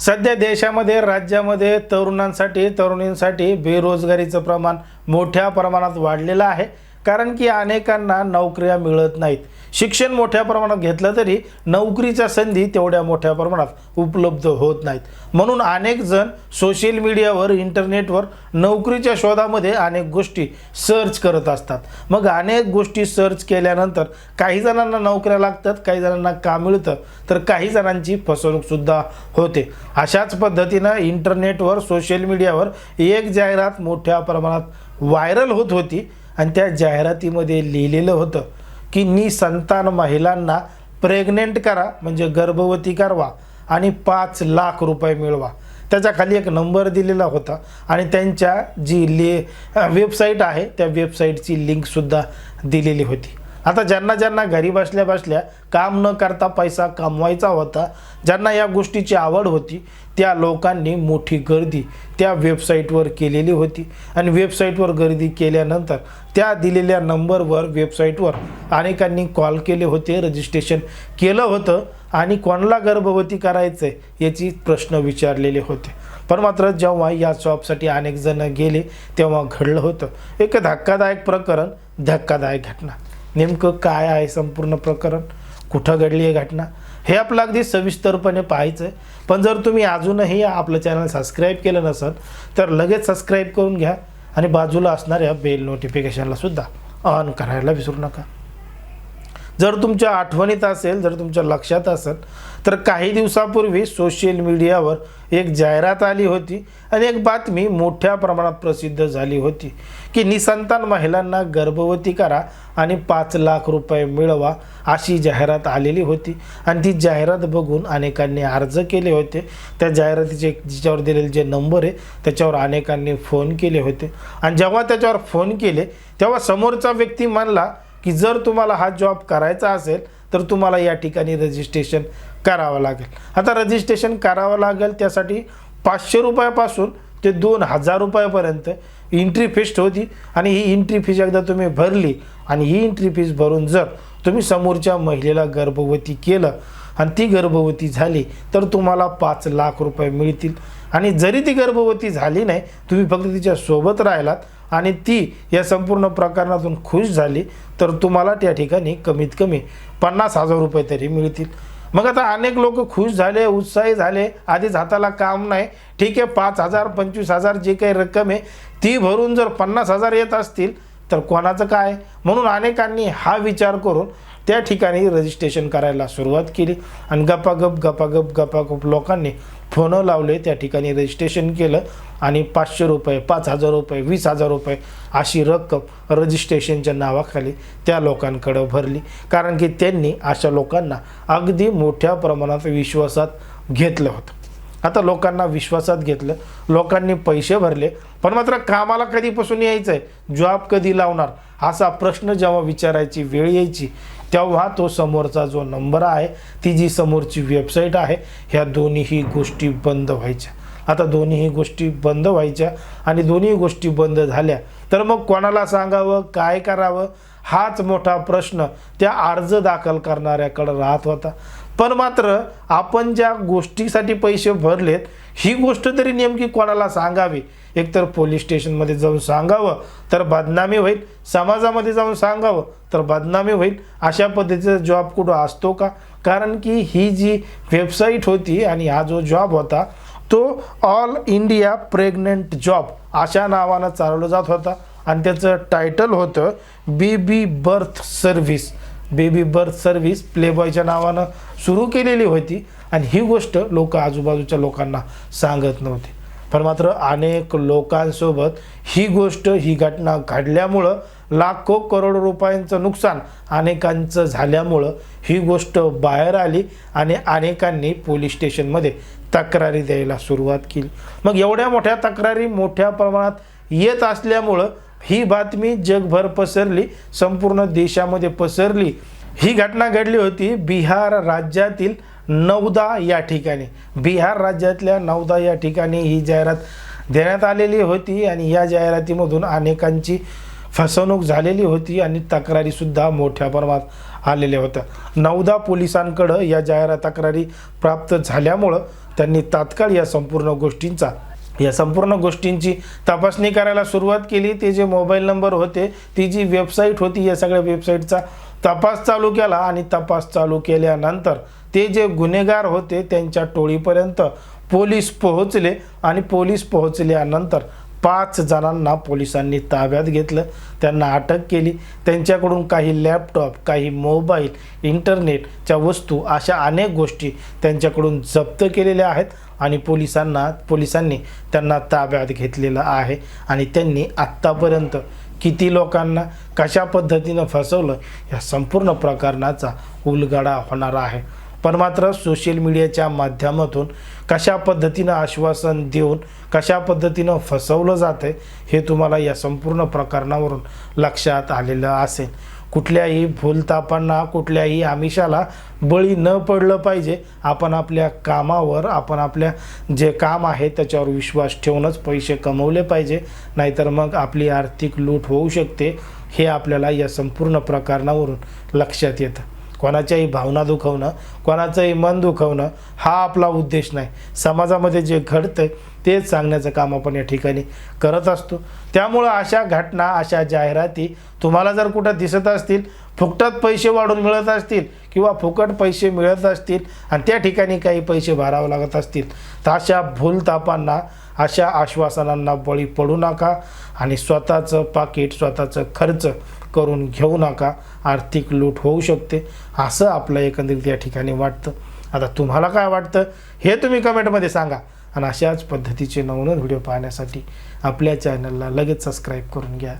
सध्या देशामध्ये राज्यामध्ये तरुणांसाठी तरुणींसाठी बेरोजगारीचं प्रमाण मोठ्या प्रमाणात वाढलेलं आहे. कारण की अनेकांना नोकऱ्या मिळत नाहीत. शिक्षण मोठ्या प्रमाणात घेतलं तरी नोकरीच्या संधी तेवढ्या मोठ्या प्रमाणात उपलब्ध होत नाहीत. म्हणून अनेक जण सोशल मीडियावर इंटरनेटवर नोकरीच्या शोधामध्ये अनेक गोष्टी सर्च करत असतात. मग अनेक गोष्टी सर्च केल्यानंतर काही जणांना नोकऱ्या लागतात काही जणांना काम मिळतं? तर काही जणांची फसवणूकसुद्धा होते. अशाच पद्धतीनं इंटरनेटवर सोशल मीडियावर एक जाहिरात मोठ्या प्रमाणात व्हायरल होत होती. आणि त्या जाहिरातीमध्ये लिहिलेलं होतं की निसंतान महिलांना प्रेग्नेंट करा म्हणजे गर्भवती करवा आणि पाच लाख रुपये मिळवा. त्याच्याखाली एक नंबर दिलेला होता आणि त्यांच्या जी ले वेबसाईट आहे त्या वेबसाईटची लिंकसुद्धा दिलेली होती. आता ज्यांना ज्यांना घरी बसल्या बसल्या काम न करता पैसा कमवायचा होता ज्यांना या गोष्टीची आवड होती त्या लोकांनी मोठी गर्दी त्या वेबसाईटवर केलेली होती. आणि वेबसाईटवर गर्दी केल्यानंतर त्या दिलेल्या नंबरवर वेबसाईटवर अनेकांनी कॉल केले होते रजिस्ट्रेशन केलं होतं आणि कोणाला गर्भवती करायचं आहे याची प्रश्न विचारलेले होते. पण मात्र जेव्हा या जॉबसाठी अनेक जण गेले तेव्हा घडलं होतं. एक धक्कादायक प्रकरण धक्कादायक घटना. नेमकं काय आहे संपूर्ण प्रकरण? कुठं घडली आहे घटना? हे आपलं अगदी सविस्तरपणे पाहायचं आहे. पण जर तुम्ही अजूनही आपलं चॅनल सबस्क्राईब केलं नसेल तर लगेच सबस्क्राईब करून घ्या आणि बाजूला असणाऱ्या बेल नोटिफिकेशनला सुद्धा ऑन करायला विसरू नका. जर तुमच्या आठवणीत असेल जर तुमच्या लक्षात असेल तर काही दिवसापूर्वी सोशल मीडियावर एक जाहिरात आली होती आणि एक बातमी मोठ्या प्रमाणात प्रसिद्ध झाली होती की निसंतान महिलांना गर्भवती करा आणि पाच लाख रुपये मिळवा अशी जाहिरात आलेली होती. आणि ती जाहिरात बघून अनेकांनी अर्ज केले होते. त्या जाहिरातीचे जिच्यावर दिलेले जे नंबर आहे त्याच्यावर अनेकांनी फोन केले होते. आणि जेव्हा त्याच्यावर फोन केले तेव्हा समोरचा व्यक्ती म्हणला की जर तुम्हाला हा जॉब करायचा असेल तर तुम्हाला या ठिकाणी रजिस्ट्रेशन करावं लागेल. आता रजिस्ट्रेशन करावं लागेल त्यासाठी पाचशे रुपयापासून ते दोन हजार रुपयापर्यंत एंट्री फीस होती आणि ही एंट्री फीस एकदा तुम्ही भरली आणि ही एंट्री फीस भरून जर तुम्ही समोरच्या महिलेला गर्भवती केलं आणि ती गर्भवती झाली तर तुम्हाला पाच लाख रुपये मिळतील. आणि जरी ती गर्भवती झाली नाही तुम्ही फक्त तिच्यासोबत राहिलात आणि ती या संपूर्ण प्रकरणातून खुश झाली तर तुम्हाला त्या ठिकाणी कमीत कमी पन्नास हजार रुपये तरी मिळतील. मग आता अनेक लोक खुश झाले उत्साही झाले आधीच हाताला काम नाही. ठीक आहे पाच हजार पंचवीस हजार जी काही रक्कम आहे ती भरून जर पन्नास हजार येत असतील तर कोणाचं काय? म्हणून अनेकांनी हा विचार करून त्या ठिकाणी रजिस्ट्रेशन करायला सुरुवात केली. आणि गपागप गपागप गपागप लोकांनी फोनं लावले त्या ठिकाणी रजिस्ट्रेशन केलं. आणि पाचशे रुपये पाच हजार रुपये वीस हजार रुपये अशी रक्कम रजिस्ट्रेशनच्या नावाखाली त्या लोकांकडं भरली. कारण की त्यांनी अशा लोकांना अगदी मोठ्या प्रमाणात विश्वासात घेतलं होतं. आता लोकांना विश्वासात घेतलं लोकांनी पैसे भरले पण मात्र कामाला कधीपासून यायचं आहे जॉब कधी लावणार? असा प्रश्न जेव्हा विचारायची वेळ यायची तेव्हा तो समोरचा जो नंबर आहे ती जी समोरची वेबसाईट आहे ह्या दोन्हीही गोष्टी बंद व्हायच्या. आता दोन्हीही गोष्टी बंद व्हायच्या आणि दोन्ही गोष्टी बंद झाल्या. तर मग कोणाला सांगावं काय करावं? हाच मोठा प्रश्न त्या अर्ज दाखल करणाऱ्याकडं राहत होता. पण मात्र आपण ज्या गोष्टीसाठी पैसे भरलेत ही गोष्ट तरी नेमकी कोणाला सांगावी? एकतर पोलीस स्टेशनमध्ये जाऊन सांगावं तर बदनामी होईल समाजामध्ये जाऊन सांगावं तर बदनामी होईल अशा पद्धतीचा जॉब कुठं असतो का? कारण की ही जी वेबसाईट होती आणि हा जो जॉब होता तो ऑल इंडिया प्रेग्नंट जॉब अशा नावानं चालवला जात होता. आणि त्याचं टायटल होतं baby birth service baby birth service प्लेबॉयच्या नावानं सुरू केलेली होती आणि ही गोष्ट लोक आजूबाजूच्या लोकांना सांगत नव्हते. पण मात्र अनेक लोकांसोबत ही गोष्ट ही घटना घडल्यामुळं लाखो करोड रुपयांचं नुकसान अनेकांचं झाल्यामुळं ही गोष्ट बाहेर आली आणि अनेकांनी पोलीस स्टेशनमध्ये तक्रारी द्यायला सुरुवात केली. मग एवढ्या मोठ्या तक्रारी मोठ्या प्रमाणात येत असल्यामुळं ही बातमी जगभर पसरली संपूर्ण देशामध्ये पसरली. ही घटना घडली होती बिहार राज्यातील नवदा या ठिकाणी. बिहार राज्यातल्या नवदा या ठिकाणी ही जाहिरात देण्यात आलेली होती आणि या जाहिरातीमधून अनेकांची फसवणूक झालेली होती आणि तक्रारीसुद्धा मोठ्या प्रमाणात आलेल्या होत्या. नवदा पोलिसांकडं या जाहिरात तक्रारी प्राप्त झाल्यामुळं त्यांनी तात्काळ या संपूर्ण गोष्टींचा या संपूर्ण गोष्टींची तपासणी करायला सुरुवात केली. ते जे मोबाईल नंबर होते ती जी वेबसाईट होती या सगळ्या वेबसाईटचा तपास चालू केला आणि तपास चालू केल्यानंतर ते जे गुन्हेगार होते त्यांच्या टोळीपर्यंत पोलीस पोहोचले आणि पोलीस पोहोचल्यानंतर पाच जणांना पोलिसांनी ताब्यात घेतलं. त्यांना अटक केली. त्यांच्याकडून काही लॅपटॉप काही मोबाईल इंटरनेटच्या वस्तू अशा अनेक गोष्टी त्यांच्याकडून जप्त केलेल्या आहेत आणि पोलिसांना पोलिसांनी त्यांना ताब्यात घेतलेलं आहे आणि त्यांनी आत्तापर्यंत किती लोकांना कशा पद्धतीनं फसवलं या संपूर्ण प्रकरणाचा उलगडा होणार आहे. पण मात्र सोशल मीडियाच्या माध्यमातून कशा पद्धतीनं आश्वासन देऊन कशा पद्धतीनं फसवलं जातं हे तुम्हाला या संपूर्ण प्रकरणावरून लक्षात आलेलं असेल. कुठल्याही भूलतापांना कुठल्याही आमिषाला बळी न पडलं पाहिजे. आपण आपल्या कामावर आपण आपल्या जे काम आहे त्याच्यावर विश्वास ठेवूनच पैसे कमवले पाहिजे. नाहीतर मग आपली आर्थिक लूट होऊ शकते. हे आपल्याला या संपूर्ण प्रकरणावरून लक्षात येतं. कोणाच्याही भावना दुखवणं कोणाचंही मन दुखवणं हा आपला उद्देश नाही. समाजामध्ये जे घडतं तेच सांगण्याचं काम आपण या ठिकाणी करत असतो. त्यामुळं अशा घटना अशा जाहिराती तुम्हाला जर कुठं दिसत असतील फुकटात पैसे वाढून मिळत असतील किंवा फुकट पैसे मिळत असतील आणि त्या ठिकाणी काही पैसे भरावे लागत असतील तर अशा भूलतापांना अशा आश्वासनांना बळी पडू नका आणि स्वतःचं पाकिट स्वतःचं खर्च करून घेऊ नका. आर्थिक लूट होऊ शकते. असं आपलं एकंदरीत या ठिकाणी वाटतं. आता तुम्हाला काय वाटतं? हे तुम्ही कमेंटमध्ये सांगा. आणि अशाच पद्धतीचे नवनवीन व्हिडिओ पाहण्यासाठी आपल्या चॅनलला लगेच सबस्क्राईब करून घ्या.